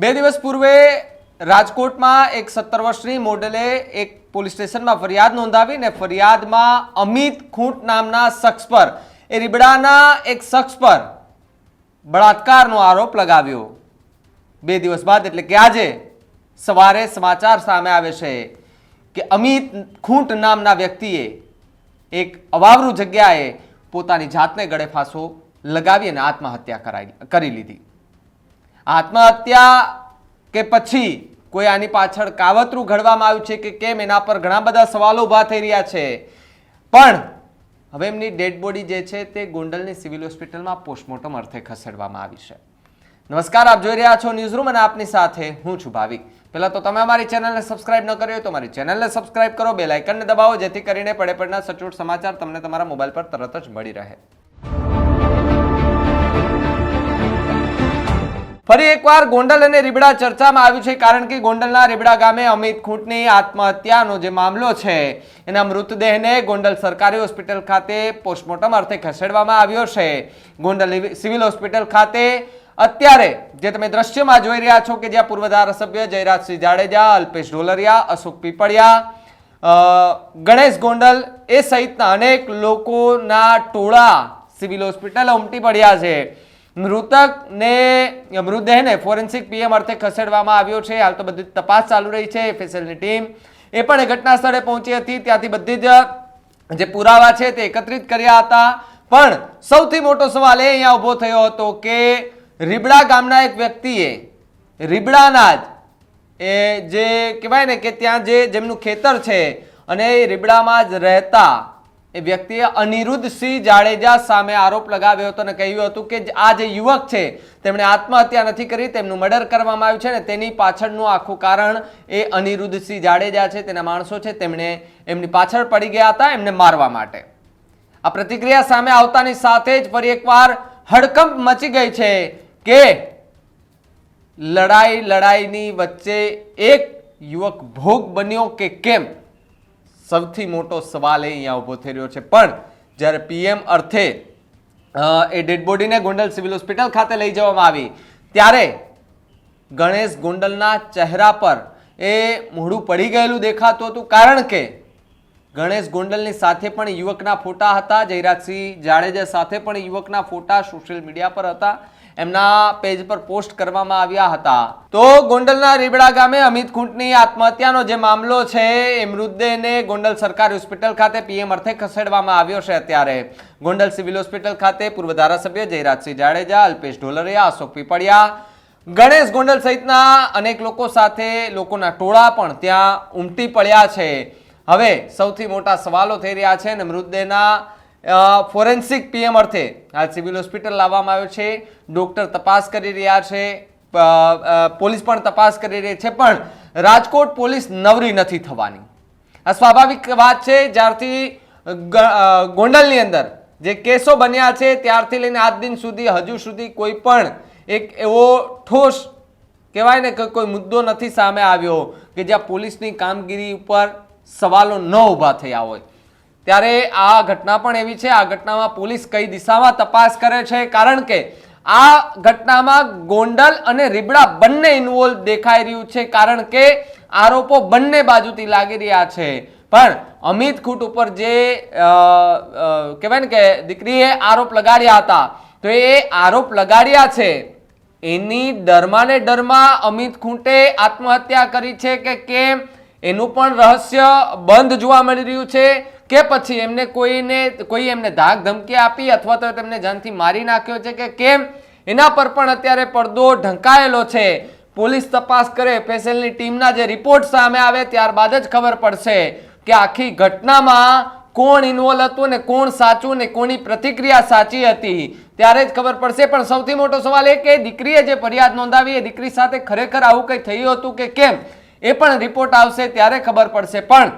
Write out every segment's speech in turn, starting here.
બે દિવસ પૂર્વે રાજકોટમાં એક સત્તર વર્ષની મોડલે એક પોલીસ સ્ટેશનમાં ફરિયાદ નોંધાવી ને ફરિયાદમાં અમિત ખૂંટ નામના શખ્સ પર, એ રીબડાના એક શખ્સ પર બળાત્કારનો આરોપ લગાવ્યો. બે દિવસ બાદ એટલે કે આજે સવારે સમાચાર સામે આવે છે કે અમિત ખૂંટ નામના વ્યક્તિએ એક અવાવરૂ જગ્યાએ પોતાની જાતને ગળે ફાંસો લગાવી અને આત્મહત્યા કરાઈ કરી લીધી. આત્મહત્યા કે પછી કોઈ આની પાછળ કાવતરું ઘડવામાં આવ્યું છે કે કેમ, એના પર ઘણા બધા સવાલો ઊભા થઈ રહ્યા છે. પણ હવે એમની ડેડ બોડી જે છે તે ગોંડલની સિવિલ હોસ્પિટલમાં પોસ્ટમોર્ટમ અર્થે ખસેડવામાં આવી છે. નમસ્કાર, આપ જોઈ રહ્યા છો ન્યૂઝ રૂમ અને આપની સાથે હું છું ભાવિક. પહેલાં તો તમે અમારી ચેનલને સબસ્ક્રાઇબ ન કરી હોય તો મારી ચેનલને સબસ્ક્રાઇબ કરો બે આઇકનને દબાવો, જેથી કરીને પડે પડના સચોટ સમાચાર તમને તમારા મોબાઈલ પર તરત જ મળી રહે. ફરી એકવાર ગોંડલ અને રીબડા ચર્ચામાં આવ્યું છે કારણ કે ગોંડલના રીબડા ગામે અમિત ખૂંટની આત્મહત્યાનો જે મામલો છે, એના મૃતદેહને ગોંડલ સરકારી હોસ્પિટલ ખાતે પોસ્ટમોર્ટમ અર્થે ખસેડવામાં આવ્યો છે. ગોંડલ સિવિલ હોસ્પિટલ ખાતે અત્યારે જે તમે દ્રશ્યમાં જોઈ રહ્યા છો કે જ્યાં પૂર્વ ધારાસભ્ય જયરાજસિંહ જાડેજા, અલ્પેશ ઢોલરિયા, અશોક પીપળિયા ગણેશ ગોંડલ એ સહિતના અનેક લોકોના ટોળા સિવિલ હોસ્પિટલ ઉમટી પડ્યા છે. મૃતકને, મૃતદેહને ફોરેન્સિક પીએમ અર્થે ખસેડવામાં આવ્યો છે. હાલ તો બધી તપાસ ચાલુ રહી છે. એફએસએલની ટીમ એ પણ ઘટના સ્થળે પહોંચી હતી. ત્યાંથી બધી જ, જે પુરાવા છે તે એકત્રિત કર્યા હતા. પણ સૌથી મોટો સવાલ એ અહીંયા ઊભો થયો હતો કે રીબડા ગામના એક વ્યક્તિએ, રીબડાના જ એ જે કહેવાય ને કે ત્યાં જે, જેમનું ખેતર છે અને એ રીબડામાં જ રહેતા એ વ્યક્તિએ અનિરુદ્ધ સિંહ જાડેજા સામે આરોપ લગાવ્યો હતો અને કહ્યું હતું કે આ જે યુવક છે, તેમણે આત્મહત્યા નથી કરી, તેમનું મર્ડર કરવામાં આવ્યું છે ને તેની પાછળનું આખું કારણ એ અનિરુદ્ધ સિંહ જાડેજા છે, તેના માણસો છે, તેમણે એમની પાછળ પડી ગયા હતા એમને મારવા માટે. આ પ્રતિક્રિયા સામે આવતાની સાથે જ ફરી એકવાર હડકંપ મચી ગઈ છે કે લડાઈ લડાઈની વચ્ચે એક યુવક ભોગ બન્યો કે કેમ? સૌથી મોટો સવાલ એ અહીંયા ઊભો થઈ રહ્યો છે. પણ જ્યારે પીએમ અર્થે એ ડેડ બોડીને ગોંડલ સિવિલ હોસ્પિટલ ખાતે લઈ જવામાં આવી, ત્યારે ગણેશ ગોંડલના ચહેરા પર એ મોઢું પડી ગયેલું દેખાતું હતું. કારણ કે ગણેશ ગોંડલની સાથે પણ યુવકના ફોટા હતા. જયરાજસિંહ જાડેજા સાથે પણ યુવકના ફોટા સોશિયલ મીડિયા પર હતા. એમના પેજ પર પોસ્ટ કરવામાં આવ્યા હતા. તો ગોંડલના રીબડા ગામે અમિત ખૂંટની આત્મહત્યાનો જે મામલો છે, એ મૃતદેહને ગોંડલ સરકારી હોસ્પિટલ ખાતે પીએમ અર્થે ખસેડવામાં આવ્યો છે અત્યારે. ગોંડલ સિવિલ હોસ્પિટલ ખાતે પૂર્વ ધારાસભ્ય જયરાજસિંહ જાડેજા, અલ્પેશ ઢોલરિયા, અશોક પીપળિયા, ગણેશ ગોંડલ સહિતના અનેક લોકો સાથે લોકોના ટોળા પણ ત્યાં ઉમટી પડ્યા છે. હવે સૌથી મોટા સવાલો થઈ રહ્યા છે અને મૃતદેહના ફોરેન્સિક પીએમ અર્થે હાલ સિવિલ હોસ્પિટલ લાવવામાં આવ્યો છે. ડોક્ટર તપાસ કરી રહ્યા છે. પોલીસ પણ તપાસ કરી રહી છે, પણ રાજકોટ પોલીસ નવરી નથી થવાની. આ સ્વાભાવિક વાત છે, જ્યારથી ગોંડલની અંદર જે કેસો બન્યા છે, ત્યારથી લઈને આજ દિન સુધી, હજુ સુધી કોઈ પણ એક એવો ઠોસ કહેવાય ને કે કોઈ મુદ્દો નથી સામે આવ્યો કે જ્યાં પોલીસની કામગીરી ઉપર સવાલો ન ઊભા થયા હોય. ત્યારે આ ઘટના પણ એવી છે, આ ઘટનામાં પોલીસ કઈ દિશામાં તપાસ કરે છે? કારણ કે આ ઘટનામાં ગોંડલ અને રીબડા બંને ઇન્વોલ્વ દેખાઈ રહ્યું છે, કારણ કે આરોપો બંને બાજુથી લાગી રહ્યા છે. પણ અમિત ખૂટ ઉપર જે કહેવાય ને કે દીકરીએ આરોપ લગાડ્યા હતા, તો એ આરોપ લગાડ્યા છે. એની ડરમાં ને ડરમાં અમિત ખૂંટે આત્મહત્યા કરી છે કે કેમ? એનું પણ રહસ્ય બંધ જોવા મળી રહ્યું છે. કે પછી એમને કોઈને, કોઈ એમને ધાક ધમકી આપી અથવા તો તેમને જાનથી મારી નાખ્યો છે કે કેમ? એના પર પણ અત્યારે પડદો ઢંકાયેલો છે. પોલીસ તપાસ કરે પેશલની ટીમના જે રિપોર્ટ સામે આવે ત્યારબાદ જ ખબર પડશે કે આખી ઘટનામાં કોણ ઇન્વોલ્વ હતું ને કોણ સાચું ને કોની પ્રતિક્રિયા સાચી હતી. ત્યારે જ ખબર પડશે. પણ સૌથી મોટો સવાલ એ કે દીકરીએ જે ફરિયાદ નોંધાવી એ દીકરી સાથે ખરેખર આવું કંઈ થયું હતું કે કેમ? એ પણ રિપોર્ટ આવશે ત્યારે ખબર પડશે. પણ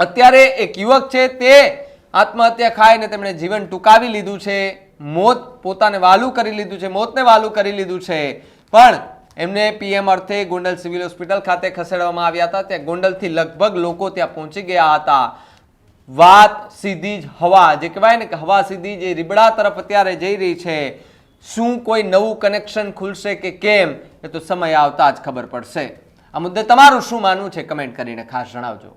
અત્યારે એક યુવક છે તે આત્મહત્યા ખાઈને તેમણે જીવન ટૂંકાવી લીધું છે. મોત પોતાને વાલું કરી લીધું છે, મોતને વાલું કરી લીધું છે. પણ એમને પીએમ અર્થે ગોંડલ સિવિલ હોસ્પિટલ ખાતે ખસેડવામાં આવ્યા હતા. ત્યાં ગોંડલથી લગભગ લોકો ત્યાં પહોંચી ગયા હતા. વાત સીધી જ હવા, જે કહેવાય ને કે હવા સીધી જે રીબડા તરફ અત્યારે જઈ રહી છે. શું કોઈ નવું કનેક્શન ખુલશે કે કેમ, એ તો સમય આવતા જ ખબર પડશે. આ મુદ્દે તમારું શું માનવું છે કમેન્ટ કરીને ખાસ જણાવજો.